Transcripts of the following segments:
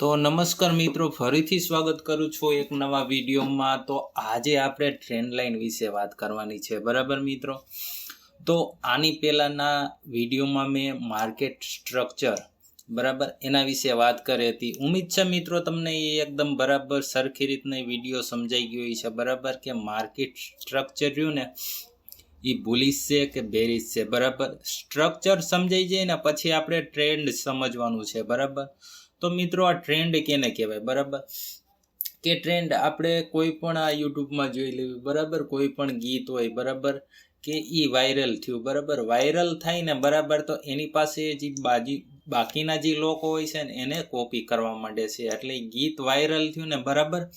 તો નમસ્કાર મિત્રો, ફરીથી સ્વાગત કરું છું એક નવા વિડીયોમાં. તો આજે આપણે ટ્રેન્ડ લાઈન વિશે વાત કરવાની છે, બરાબર મિત્રો? તો આની પહેલાંના વિડીયોમાં મેં માર્કેટ સ્ટ્રક્ચર બરાબર, એના વિશે વાત કરી હતી. ઉમ્મીદ છે મિત્રો, તમને એ એકદમ બરાબર સરખી રીતના વીડિયો સમજાઈ ગયો છે બરાબર, કે માર્કેટ સ્ટ્રક્ચર રહ્યું ને, એ બુલિશ છે કે બેરિશ છે, બરાબર? સ્ટ્રક્ચર સમજાઈ જાય ને, પછી આપણે ટ્રેન્ડ સમજવાનું છે, બરાબર? તો મિત્રો આ ટ્રેન્ડ કેને કહેવાય? બરાબર? કે ટ્રેન્ડ આપણે કોઈ પણ આ યુટ્યુબમાં જોઈ લેવી, બરાબર? કોઈ પણ ગીત હોય, બરાબર? કે એ વાયરલ થયું, બરાબર? વાયરલ થાય ને બરાબર? તો એની પાસે જે બાજી, બાકીના જે લોકો હોય છે ને, એને કોપી કરવા માંડે છે. એટલે ગીત વાયરલ થયું ને બરાબર?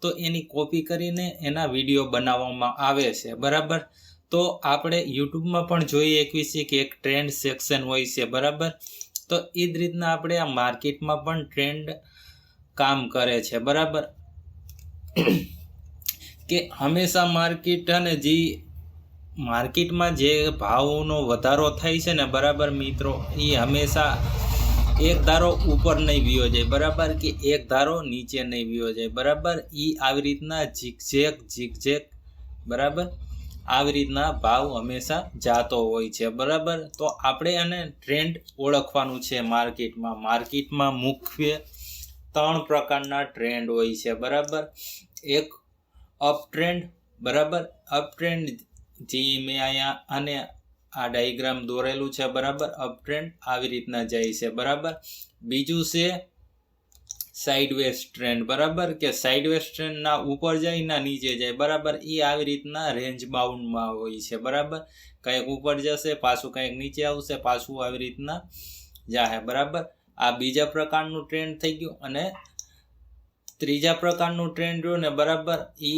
તો એની કોપી કરીને એના વીડિયો બનાવવામાં આવે છે, બરાબર? તો આપણે યુટ્યુબમાં પણ જોઈએ એકવી છે કે એક ટ્રેન્ડ સેક્શન હોય છે, બરાબર? તો એ જ રીતના આપણે આ માર્કેટમાં પણ ટ્રેન્ડ કામ કરે છે, બરાબર? કે હંમેશા માર્કેટ અને જે માર્કેટમાં જે ભાવનો વધારો થાય છે ને, બરાબર મિત્રો, એ હંમેશા એક ધારો ઉપર નહીં વિયો જાય, બરાબર? કે એક ધારો નીચે નહીં વિયો જાય, બરાબર? એ આવી રીતના ઝીકઝેક ઝીકઝેક, બરાબર? આવી રીતના ભાવ હંમેશા જાતો હોય છે, બરાબર? તો આપણે આને ટ્રેન્ડ ઓળખવાનું છે માર્કેટમાં. માર્કેટમાં મુખ્ય ત્રણ પ્રકારના ટ્રેન્ડ હોય છે, બરાબર? એક અપ ટ્રેન્ડ બરાબર? અપ ટ્રેન્ડ જે મેં અહીંયા અને આ ડાયગ્રામ દોરેલું છે, બરાબર? અપ ટ્રેન્ડ આવી રીતના જાય છે, બરાબર? બીજું છે સાઈડ વેસ્ટ ટ્રેન્ડ બરાબર? કે સાઈડ વેસ્ટ ટ્રેન્ડના ઉપર જાય, ના નીચે જાય, બરાબર? એ આવી રીતના રેન્જ બાઉન્ડમાં હોય છે, બરાબર? કંઈક ઉપર જશે, પાછું કંઈક નીચે આવશે, પાછું આવી રીતના જાહે, બરાબર? આ બીજા પ્રકારનું ટ્રેન્ડ થઈ ગયું અને ત્રીજા પ્રકારનું ટ્રેન્ડ રહ્યું ને, બરાબર? એ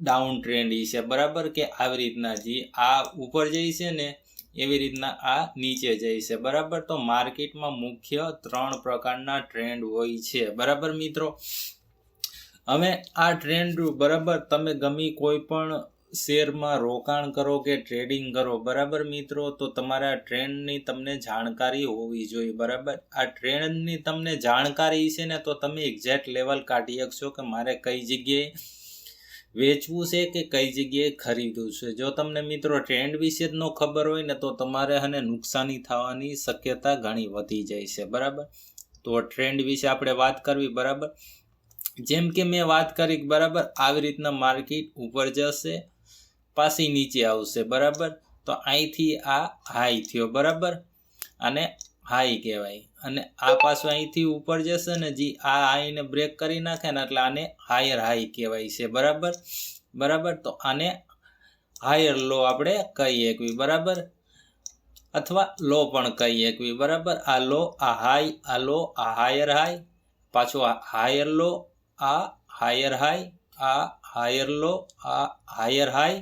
ડાઉન ટ્રેન્ડ એ છે, બરાબર? કે આવી રીતના જે આ ઉપર જઈ છે ને એવી રીતના આ નીચે જાય છે. બરાબર? તો માર્કેટમાં મુખ્ય ત્રણ પ્રકારના ટ્રેન્ડ હોય છે. બરાબર મિત્રો? હવે આ ટ્રેન્ડ બરાબર તમે ગમી કોઈ પણ શેરમાં રોકાણ કરો કે ટ્રેડિંગ કરો, બરાબર મિત્રો? તો તમારા ટ્રેન્ડની તમને જાણકારી હોવી જોઈએ. બરાબર? આ ટ્રેન્ડની તમને જાણકારી છે ને તો તમે એક્ઝેક્ટ લેવલ કાઢી શકશો કે મારે કઈ જગ્યાએ વેચવું છે કે કઈ જગ્યાએ ખરીદવું છે? જો તમને મિત્રો ટ્રેન્ડ વિશે જ ન ખબર હોય ને, તો તમારે અને નુકસાની થવાની શક્યતા ઘણી વધી જાય છે, બરાબર? તો ટ્રેન્ડ વિશે આપણે વાત કરવી, બરાબર? જેમ કે મેં વાત કરી બરાબર, આવી રીતના માર્કેટ ઉપર જશે, પાછી નીચે આવશે, બરાબર? તો અહીંથી આ હાઈ થયો, બરાબર? અને હાઈ કહેવાય. અને આ પાછું અહીંથી ઉપર જશે ને જી આ હાઈને બ્રેક કરી નાખે ને એટલે આને હાયર હાઈ કહેવાય છે, બરાબર? બરાબર? તો આને હાયર લો આપણે કહીએ એકવી બરાબર? અથવા લો પણ કહીએ એકવી બરાબર? આ લો આ હાઈ આ લો આ હાયર હાઈ પાછું આ હાયર લો આ હાયર હાઈ આ હાયર લો આ હાયર હાઈ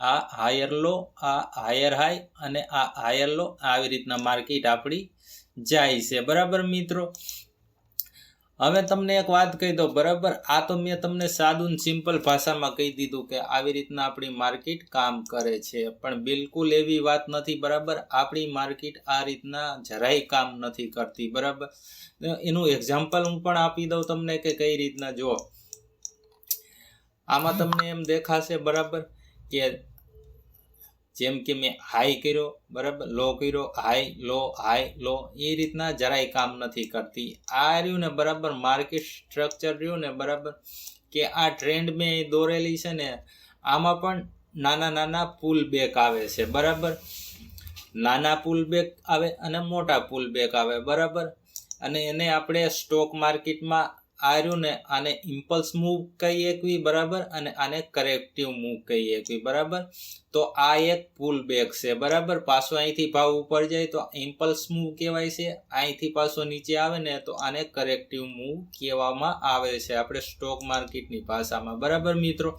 આ હાયર લો આ હાયર હાઈ અને આ હાયર લો આવી રીતના માર્કેટ આપણી જાય છે. બરાબર મિત્રો? હવે તમને એક વાત કહી દો બરાબર? આ તો મેં તમને સાદું સિમ્પલ ભાષામાં કહી દીધું કે આવી રીતના આપણી માર્કેટ કામ કરે છે. પણ બિલકુલ એવી વાત નથી, બરાબર? આપણી માર્કેટ આ રીતના જરાય કામ નથી કરતી, બરાબર? એનું એક્ઝામ્પલ હું પણ આપી દઉં તમને કે કઈ રીતના જો આમાં તમને એમ દેખાશે, બરાબર, કે જેમ કે મેં હાઈ કર્યો, બરાબર? લો કર્યો હાઈ લો હાઈ લો એ રીતના જરાય કામ નથી કરતી. આ રહ્યું ને બરાબર માર્કેટ સ્ટ્રક્ચર રહ્યું ને બરાબર કે આ ટ્રેન્ડ મેં દોરેલી છે ને, આમાં પણ નાના નાના પુલ બેક આવે છે, બરાબર? નાના પુલ બેક આવે અને મોટા પુલ બેક આવે, બરાબર? અને એને આપણે સ્ટોક માર્કેટમાં આ ને આને ઇમ્પલ્સ મૂવ કહીએ એકવી, બરાબર? અને આને કરેક્ટિવ મૂવ કહીએ એકવી, બરાબર? તો આ એક પુલ બેક છે, બરાબર? પાછો અહીંથી ભાવ ઉપર જાય તો ઇમ્પલ્સ મૂવ કહેવાય છે. અહીંથી પાછો નીચે આવે ને તો આને કરેક્ટિવ મૂવ કહેવામાં આવે છે. આપણે સ્ટોક માર્કેટની ભાષામાં, બરાબર મિત્રો?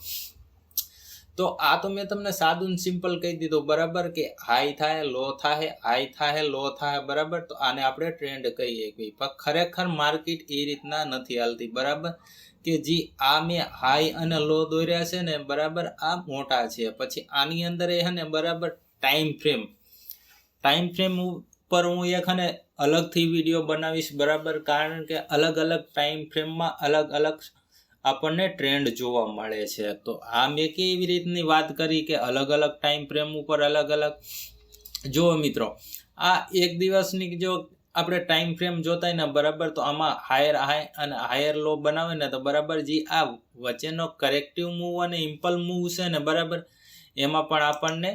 તો આ તો મેં તમને સાદું સિમ્પલ કહી દીધું, બરાબર? કે હાઈ થાય લો થાય હાઈ થાય લો થાય, બરાબર? તો આને આપણે ટ્રેન્ડ કહીએ કે ખરેખર માર્કેટ એ રીતના નથી હાલતી, બરાબર? કે જે, આ મેં હાઈ અને લો દોર્યા છે ને, બરાબર? આ મોટા છે. પછી આની અંદર એ ને, બરાબર? ટાઈમ ફ્રેમ ટાઈમ ફ્રેમ ઉપર હું એક ને, અલગથી વીડિયો બનાવીશ, બરાબર? કારણ કે અલગ અલગ ટાઈમ ફ્રેમમાં અલગ અલગ આપણને ટ્રેન્ડ જોવા મળે છે. તો આ મેં કે એવી રીતની વાત કરી કે અલગ અલગ ટાઈમ ફ્રેમ ઉપર અલગ અલગ જુઓ મિત્રો, આ એક દિવસની જો આપણે ટાઈમ ફ્રેમ જોતા ને બરાબર તો આમાં હાયર હાઈ અને હાયર લો બનાવે ને તો બરાબર જે આ વચ્ચેનો કરેક્ટિવ મૂવ અને ઇમ્પલ મૂવ છે ને બરાબર, એમાં પણ આપણને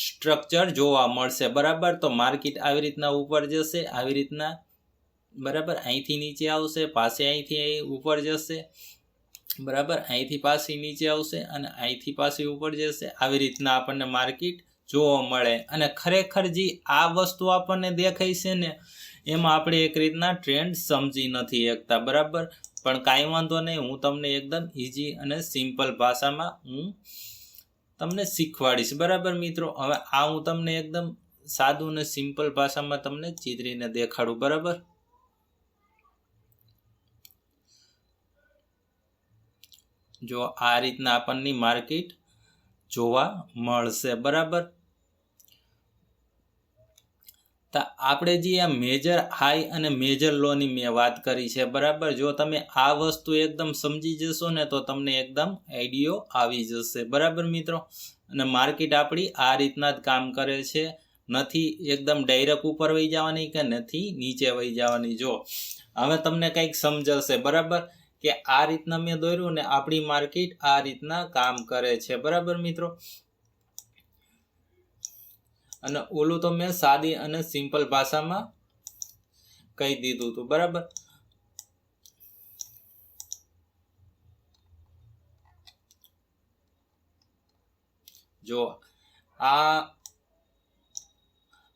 સ્ટ્રક્ચર જોવા મળશે. બરાબર, તો માર્કેટ આવી રીતના ઉપર જશે, આવી રીતના બરાબર અહીંથી નીચે આવશે, પાસે અહીંથી ઉપર જશે બરાબર? અહીંથી પાછી નીચે આવશે અને અહીંથી પાછી ઉપર જશે. આવી રીતના આપણને માર્કેટ જોવા મળે. અને ખરેખર જે આ વસ્તુ આપણને દેખાય છે ને, એમાં આપણે એક રીતના ટ્રેન્ડ સમજી નથી શકતા. બરાબર? પણ કાંઈ વાંધો નહીં, હું તમને એકદમ ઇઝી અને સિમ્પલ ભાષામાં હું તમને શીખવાડીશ. બરાબર મિત્રો? હવે આ હું તમને એકદમ સાદું અને સિમ્પલ ભાષામાં તમને ચિત્રીને દેખાડું. બરાબર? જો આ રીતના આપણની માર્કેટ જોવા મળશે, બરાબર? તો આપણે જે આ મેજર હાઈ અને મેજર લોની મેં વાત કરી છે, બરાબર? જો તમે આ વસ્તુ એકદમ સમજી જશો ને, તો તમને એકદમ આઈડિયો આવી જશે, બરાબર મિત્રો? અને માર્કેટ આપણી આ રીતના જ કામ કરે છે. નથી એકદમ ડાયરેક્ટ ઉપર વહી જવાની કે નથી નીચે વહી જવાની? જો, હવે તમને કંઈક સમજાશે, બરાબર? કે આ રીતના મેં દોર્યું ને આપણી માર્કેટ આ રીતના કામ કરે છે. બરાબર મિત્રો? અને ઓલું તો મેં સાદી અને સિમ્પલ ભાષામાં કહી દીધું હતું બરાબર? જો, આ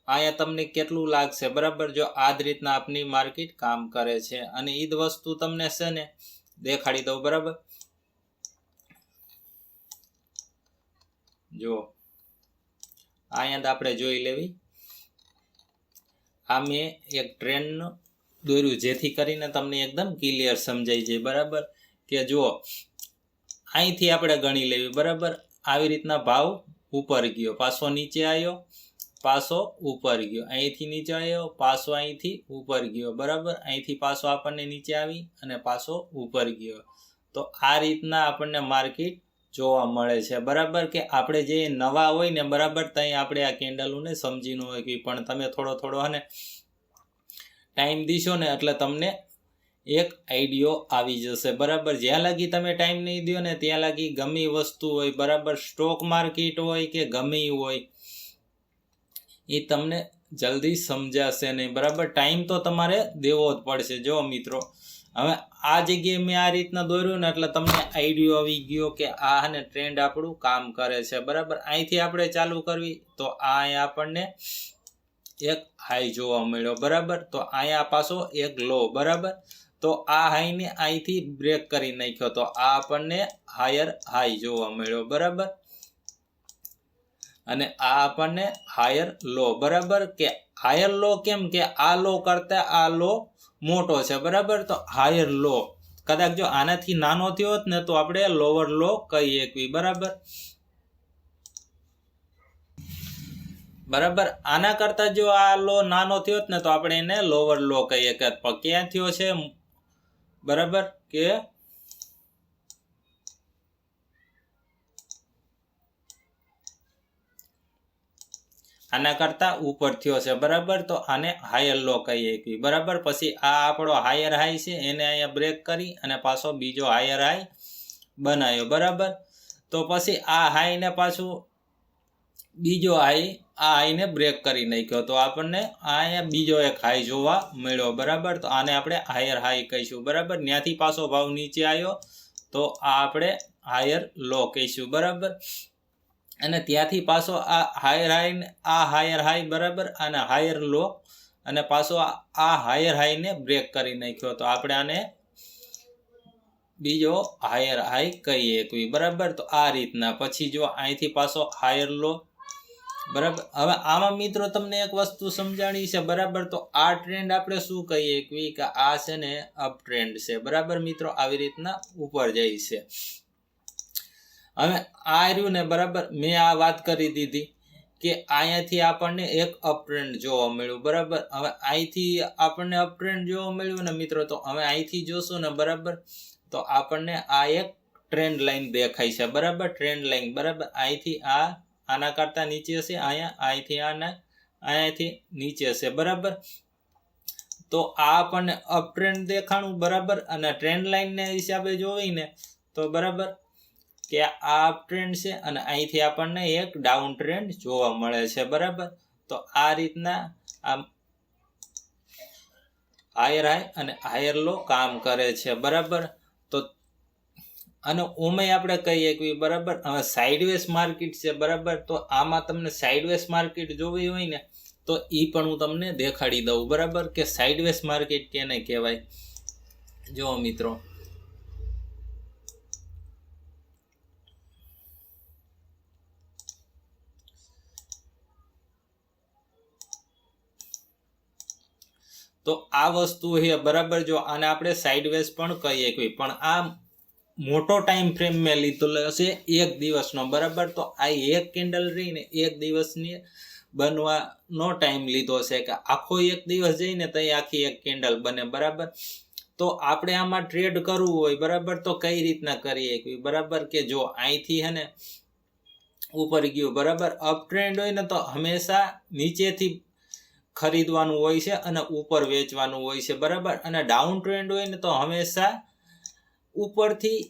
અહીંયા તમને કેટલું લાગશે? બરાબર? જો આ જ રીતના આપની માર્કેટ કામ કરે છે. અને જ વસ્તુ તમને છે ને દેખાડી દઉં, બરાબર? જો અહીંયા આપણે જોઈ લેવી. આ મેં એક ટ્રેન દોર્યું, જેથી કરીને તમને એકદમ ક્લિયર સમજાઈ જાય, બરાબર? કે જો અહીંથી આપણે ગણી લેવી, બરાબર? આવી રીતના ભાવ ઉપર ગયો, પાછો નીચે આવ્યો. પાછો ઉપર ગયો. અહીંથી નીચે આવ્યો, પાસો અહીંથી ઉપર ગયો. બરાબર? અહીંથી પાસો આપણને નીચે આવી અને પાસો ઉપર ગયો. તો આ રીતના આપણને માર્કેટ જોવા મળે છે. બરાબર? કે આપણે જે નવા હોય ને, બરાબર? ત્યાં આપણે આ કેન્ડલોને સમજીને હોય કે પણ તમે થોડો થોડો અને ટાઈમ દીશો ને એટલે તમને એક આઈડિયો આવી જશે. બરાબર? જ્યાં લગી તમે ટાઈમ નહીં દો ને, ત્યાં લગી ગમી વસ્તુ હોય, બરાબર? સ્ટોક માર્કેટ હોય કે ગમે હોય એ તમને જલ્દી સમજાશે નહીં. બરાબર? ટાઈમ તો તમારે દેવો જ પડશે. જો મિત્રો, હવે આ જગ્યાએ મેં આ રીતના દોર્યું ને એટલે તમને આઈડિયો આવી ગયો કે આ ને ટ્રેન્ડ આપણું કામ કરે છે. બરાબર? અહીંથી આપણે ચાલુ કરવી તો આ આપણને એક હાઈ જોવા મળ્યો. બરાબર? તો અહીંયા પાછો એક લો બરાબર? તો આ હાઈને અહીંથી બ્રેક કરી નાખ્યો. તો આ આપણને હાયર હાઈ જોવા મળ્યો. બરાબર? અને આ આપણને હાયર લો બરાબર? કે હાયર લો કેમ? કે આ લો કરતા આ લો મોટો છે, બરાબર? તો હાયર લો કદાચ જો આનાથી નાનો થયો હોત ને તો આપણે લોવર લો કહી એકવી બરાબર? બરાબર? આના કરતા જો આ લો નાનો થયો ને તો આપણે એને લોવર લો કહીએ કે ક્યાં થયો છે? બરાબર? કે આના કરતા ઉપર થયો છે, બરાબર? તો આને હાયર લો કહીએ કે, બરાબર? પછી આ આપણો હાયર હાઈ છે, એને અહીંયા બ્રેક કરી અને પાછો બીજો હાયર હાઈ બનાવ્યો બરાબર? તો પછી આ હાઈને પાછું બીજો હાઈ આ હાઈને બ્રેક કરી નાખ્યો. તો આપણને અહીંયા બીજો એક હાઈ જોવા મળ્યો, બરાબર? તો આને આપણે હાયર હાઈ કહીશું, બરાબર? ત્યાંથી પાછો ભાવ નીચે આવ્યો, તો આ આપણે હાયર લો કહીશું, બરાબર? અને ત્યાંથી પાછો આ હાયર હાઈ આ હાયર હાઈ બરાબર, અને હાયર લો અને પાછો આ હાયર હાઈને બ્રેક કરી નાખ્યો. તો આપણે આને બીજો હાયર હાઈ કહીએ એકવી, બરાબર? તો આ રીતના. પછી જો અહીંથી પાછો હાયર લો બરાબર? હવે આમાં મિત્રો તમને એક વસ્તુ સમજાણી છે, બરાબર? તો આ ટ્રેન્ડ આપણે શું કહીએ એકવી? કે આ છે ને અપ ટ્રેન્ડ છે. બરાબર મિત્રો? આવી રીતના ઉપર જાય છે. હવે આ ને બરાબર, મેં આ વાત કરી દીધી કે અહીંયાથી આપણને એક અપટ્રેન્ડ જોવા મળ્યું, બરાબર? હવે અહીંથી આપણને અપટ્રેન્ડ જોવા મળ્યું ને મિત્રો, તો હવે અહીંથી જોશું ને બરાબર, તો આપણને આ એક ટ્રેન્ડ લાઇન દેખાય છે, બરાબર? ટ્રેન્ડ લાઈન બરાબર? અહીંથી આ, આના કરતા નીચે હશે અહીંયા, અહીંથી આના, અહીંયાથી નીચે હશે બરાબર? તો આ આપણને અપટ્રેન્ડ દેખાણું, બરાબર? અને ટ્રેન્ડ લાઇનને હિસાબે જોઈને, તો બરાબર કે આ ટ્રેન્ડ છે અને અહીંથી આપણને એક ડાઉન ટ્રેન્ડ જોવા મળે છે, બરાબર? તો આ રીતના આમ હાયર હાઈ અને હાયર લો કામ કરે છે, બરાબર? તો અને ઓમેય આપણે કહીએ કે બરાબર? હવે સાઇડવેસ માર્કેટ છે, બરાબર? તો આમાં તમને સાઇડવેસ માર્કેટ જોવી હોય ને, તો એ પણ હું તમને દેખાડી દઉં, બરાબર? કે સાઇડવેસ માર્કેટ કેને કહેવાય? જો મિત્રો. તો આ વસ્તુ છે બરાબર જો, આને આપણે સાઇડવેઝ પણ કહીએ કોઈ, પણ આ મોટો ટાઈમ ફ્રેમ મેં લીધો હશે એક દિવસનો, બરાબર? તો આ એક કેન્ડલ રહીને એક દિવસની બનવાનો ટાઈમ લીધો છે કે આખો એક દિવસ જઈને તો આખી એક કેન્ડલ બને, બરાબર? તો આપણે આમાં ટ્રેડ કરવું હોય, બરાબર? તો કઈ રીતના કરીએ બરાબર? કે જો અહીંથી હે ને, ઉપર ગયું, બરાબર? અપ ટ્રેન્ડ હોય ને તો હંમેશા નીચેથી ખરીદવાનું હોય છે અને ઉપર વેચવાનું હોય છે, બરાબર? અને ડાઉન ટ્રેન્ડ હોય ને તો હંમેશા ઉપરથી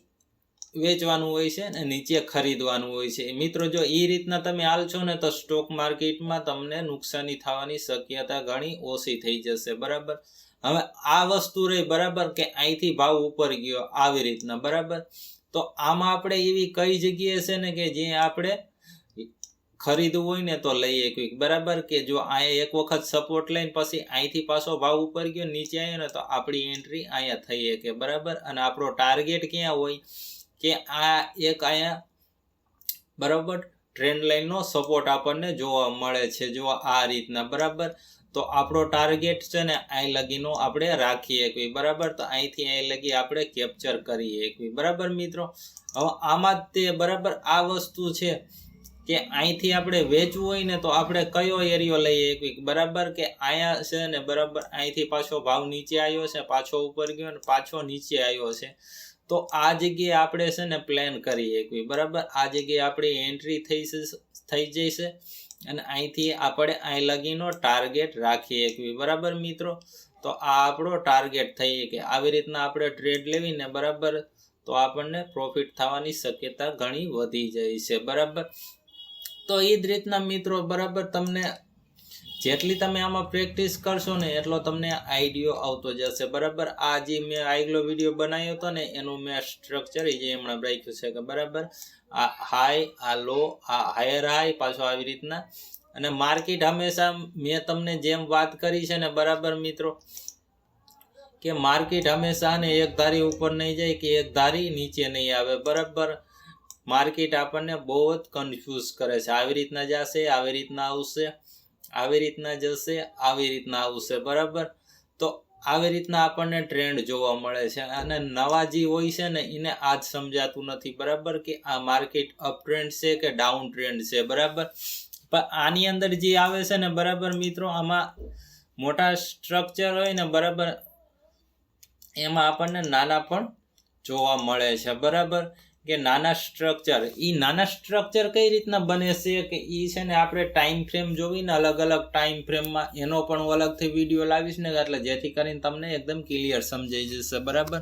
વેચવાનું હોય છે અને નીચે ખરીદવાનું હોય છે. મિત્રો, જો એ રીતના તમે હાલશો ને તો સ્ટોક માર્કેટમાં તમને નુકસાની થવાની શક્યતા ઘણી ઓછી થઈ જશે, બરાબર? હવે આ વસ્તુ રહી, બરાબર, કે અહીંથી ભાવ ઉપર ગયો, આવી રીતના, બરાબર? તો આમાં આપણે એવી કઈ જગ્યાએ છે ને કે જે આપણે ખરીદવું હોય ને તો લઈએ એકવીક બરાબર કે જો અહીંયા એક વખત સપોર્ટ લઈને પછી અહીંથી પાછો ભાવ ઉપર ગયો, નીચે આવ્યો ને તો આપણી એન્ટ્રી અહીંયા થઈ કે બરાબર? અને આપણો ટાર્ગેટ ક્યાં હોય? કે આ એક અહીંયા બરાબર ટ્રેન્ડ લાઈનનો સપોર્ટ આપણને જોવા મળે છે, જો આ રીતના. બરાબર? તો આપણો ટાર્ગેટ છે ને અહીં લગીનો આપણે રાખીએ એકવી બરાબર? તો અહીંથી અહીં લગી આપણે કેપ્ચર કરીએ એકવી બરાબર મિત્રો? હવે આમાં તે બરાબર આ વસ્તુ છે કે અહીંથી આપણે વેચવું હોય ને તો આપણે કયો એરિયો લઈએ કે બરાબર કે અહીંયા છે ને બરાબર અહીંથી પાછો ભાવ નીચે આવ્યો છે, પાછો ઉપર ગયો ને પાછો નીચે આવ્યો છે. તો આ જગ્યાએ આપણે છે ને પ્લાન કરીએ કે બરાબર? આ જગ્યાએ આપણી એન્ટ્રી થઈ થઈ જશે અને અહીંથી આપણે અહીં લગીનો ટાર્ગેટ રાખીએ કે બરાબર મિત્રો? તો આ આપણો ટાર્ગેટ થઈએ કે આવી રીતના આપણે ટ્રેડ લેવીને બરાબર તો આપણને પ્રોફિટ થવાની શક્યતા ઘણી વધી જાય છે. બરાબર? તો એ જ રીતના મિત્રો, બરાબર તમને જેટલી તમે આમાં પ્રેક્ટિસ કરશો ને એટલો તમને આઈડિયો આવતો જશે. બરાબર? આ જે મેં આગલો વીડિયો બનાવ્યો હતો ને, એનું મેં સ્ટ્રક્ચર જે હમણાં રાખ્યું છે કે બરાબર? આ હાઈ આ લો આ હાયર હાઈ પાછો આવી રીતના. અને માર્કેટ હંમેશા મેં તમને જેમ વાત કરી છે ને, બરાબર મિત્રો? કે માર્કેટ હંમેશા ને એક ધારી ઉપર નહીં જાય, કે એક ધારી નીચે નહીં આવે. બરાબર? માર્કેટ આપણને બહુ જ કન્ફ્યુઝ કરે છે. આવી રીતના જશે, આવી રીતના આવશે, આવી રીતના જશે, આવી રીતના આવશે. બરાબર? તો આવી રીતના આપણને ટ્રેન્ડ જોવા મળે છે. અને નવા જે હોય છે ને, એને આજ સમજાતું નથી. બરાબર? કે આ માર્કેટ અપ ટ્રેન્ડ છે કે ડાઉન ટ્રેન્ડ છે? બરાબર? પણ આની અંદર જે આવે છે ને, બરાબર મિત્રો, આમાં મોટા સ્ટ્રક્ચર હોય ને, બરાબર, એમાં આપણને નાના પણ જોવા મળે છે. બરાબર? કે નાના સ્ટ્રક્ચર એ નાના સ્ટ્રક્ચર કઈ રીતના બને છે કે એ છે ને આપણે ટાઈમ ફ્રેમ જોવીને અલગ અલગ ટાઈમ ફ્રેમમાં એનો પણ હું અલગથી વીડિયો લાવીશ ને એટલે જેથી કરીને તમને એકદમ ક્લિયર સમજાઈ જશે. બરાબર?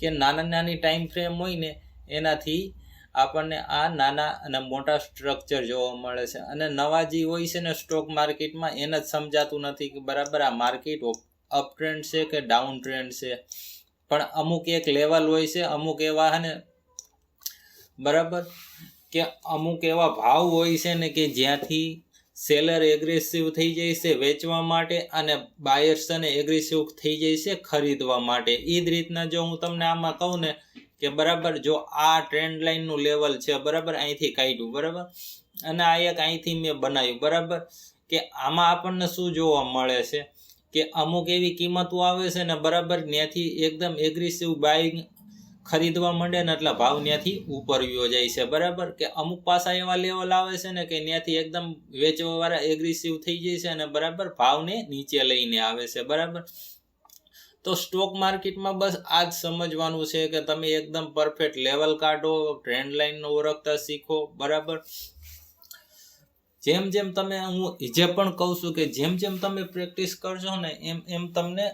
કે નાના નાની ટાઈમ ફ્રેમ હોય ને એનાથી આપણને આ નાના અને મોટા સ્ટ્રક્ચર જોવા મળે છે. અને નવા જે હોય છે ને સ્ટોક માર્કેટમાં એને જ સમજાતું નથી કે બરાબર આ માર્કેટ અપ ટ્રેન્ડ છે કે ડાઉન ટ્રેન્ડ છે. પણ અમુક એક લેવલ હોય છે, અમુક એવા ને બરાબર? કે અમુક એવા ભાવ હોય છે ને કે જ્યાંથી સેલર એગ્રેસિવ થઈ જાય છે વેચવા માટે અને બાયર્સ અને એગ્રેસિવ થઈ જાય છે ખરીદવા માટે. એ જ રીતના જો હું તમને આમાં કહું ને કે બરાબર જો આ ટ્રેન્ડ લાઇનનું લેવલ છે, બરાબર? અહીંથી કાઢ્યું, બરાબર? અને આ એક અહીંથી મેં બનાવ્યું, બરાબર? કે આમાં આપણને શું જોવા મળે છે? કે અમુક એવી કિંમતો આવે છે ને બરાબર? ત્યાંથી એકદમ એગ્રેસિવ બાઇંગ ખરીદવા માંડે ને એટલે ભાવ ત્યાંથી ઉપર વ્યો જાય છે. બરાબર? કે અમુક પાસા એવા લેવલ આવે છે ને કે ત્યાંથી એકદમ વેચવાવાળા એગ્રેસિવ થઈ જાય છે અને બરાબર? ભાવને નીચે લઈને આવે છે. બરાબર? તો સ્ટોક માર્કેટમાં બસ આ જ સમજવાનું છે કે તમે એકદમ પરફેક્ટ લેવલ કાઢો ટ્રેન્ડ લાઈન ઓળખતા શીખો. બરાબર? જેમ જેમ તમે, હું જે પણ કહું છું કે જેમ જેમ તમે પ્રેક્ટિસ કરશો ને એમ એમ તમને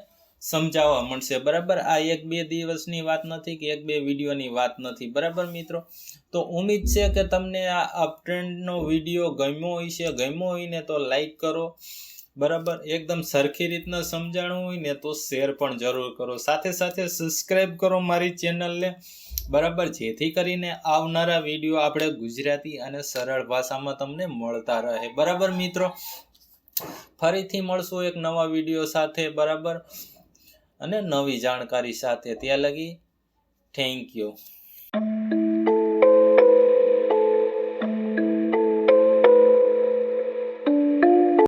સમજાવવા મળશે. બરાબર? આ એક બે દિવસની વાત નથી કે એક બે વિડીયોની વાત નથી. બરાબર મિત્રો? તો ઉમ્મીદ છે કે તમને આ અપટ્રેન્ડનો વીડિયો ગમ્યો હોય છે ગમ્યો હોય ને તો લાઈક કરો. બરાબર? એકદમ સરખી રીતના સમજાણું હોય ને તો શેર પણ જરૂર કરો. સાથે સાથે સબસ્ક્રાઈબ કરો મારી ચેનલને. બરાબર? જેથી કરીને આવનારા વીડિયો આપણે ગુજરાતી અને સરળ ભાષામાં તમને મળતા રહે. બરાબર મિત્રો? ફરીથી મળશું એક નવા વીડિયો સાથે. બરાબર? અને નવી જાણકારી સાથે ત્યાં લગી. Thank you